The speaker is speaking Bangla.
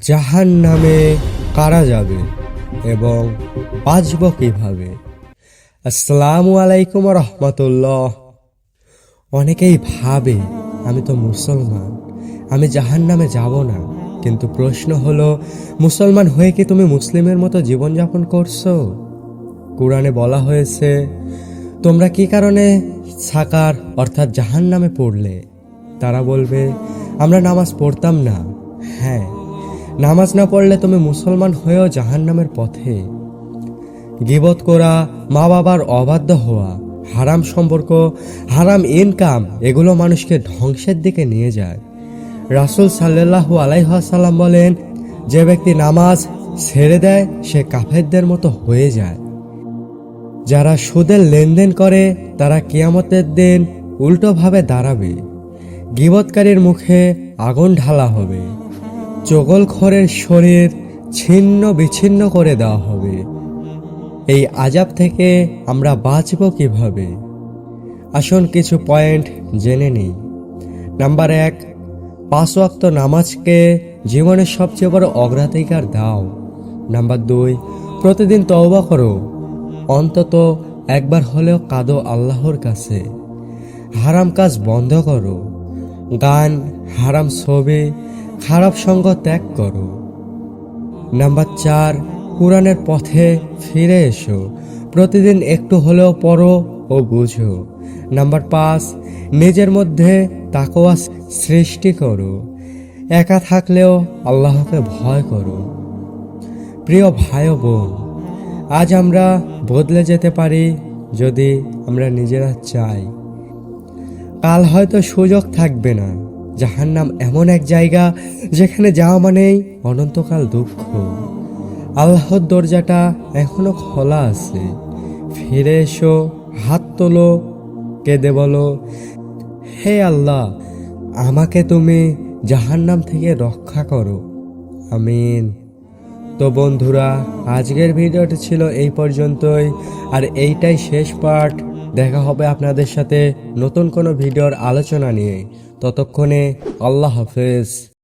জাহান নামে কারা যাবে এবং বাঁচব কীভাবে? আসসালামু আলাইকুম রহমতুল্লাহ। অনেকেই ভাবে, আমি তো মুসলমান, আমি জাহান নামে যাব না। কিন্তু প্রশ্ন হলো, মুসলমান হয়ে কি তুমি মুসলিমের মতো জীবনযাপন করছ? কোরআনে বলা হয়েছে, তোমরা কি কারণে সাকার অর্থাৎ জাহান নামে পড়লে? তারা বলবে, আমরা নামাজ পড়তাম না। হ্যাঁ নামাজ না পড়লে তুমি মুসলমান হয়েও জাহান নামের পথে। গিবত করা মা বাবার অবাধ্য হওয়া, হারাম সম্পর্ক, হারাম ইনকাম এগুলো মানুষকে ধ্বংসের দিকে নিয়ে যায়। রাসুল সাল্লাহু আলাইহাসাল্লাম বলেন, যে ব্যক্তি নামাজ ছেড়ে দেয়, সে কাফেরদের মতো হয়ে যায়। যারা সুদের লেনদেন করে, তারা কিয়ামতের দিন উল্টোভাবে দাঁড়াবে। গিবৎকারীর মুখে আগুন ঢালা হবে। চগলখরের শরীর ছিন্ন বিচ্ছিন্ন করে দেওয়া হবে। এই আজাব থেকে আমরা বাঁচব কীভাবে? আসুন কিছু পয়েন্ট জেনে নিই। নাম্বার এক পাঁচ ওয়াক্ত নামাজকে জীবনের সবচেয়ে বড় অগ্রাধিকার দাও। নাম্বার দুই, প্রতিদিন তওবা করো। অন্তত একবার হলেও কাঁদো আল্লাহর কাছে। হারাম কাজ বন্ধ করো। গান, হারাম ছবি খারাপ সঙ্গ ত্যাগ করো। নাম্বার চার, কোরআনের পথে ফিরে এসো। প্রতিদিন একটু হলেও পড়ো ও বুঝো। নাম্বার পাঁচ, নিজের মধ্যে তাকোয়া সৃষ্টি করো। একা থাকলেও আল্লাহকে ভয় করো। প্রিয় ভাই বোন, আজ আমরা বদলে যেতে পারি যদি আমরা নিজেরা চাই। কাল হয়তো সুযোগ থাকবে না। জাহান্নাম এমন এক জায়গা যেখানে যাওয়া মানেই অনন্তকাল দুঃখ। আল্লাহর দরজাটা এখনও খোলা আছে। ফিরে এসো, হাত তোলো, কেঁদে বলো, হে আল্লাহ, আমাকে তুমি জাহান্নাম থেকে রক্ষা করো। আমিন। তো বন্ধুরা, আজকের ভিডিওটি ছিল এই পর্যন্তই, আর এইটাই শেষ পার্ট দেখা হবে আপনাদের সাথে নতুন কোনো ভিডিওর আলোচনা নিয়ে। ততক্ষণে আল্লাহ হাফেজ।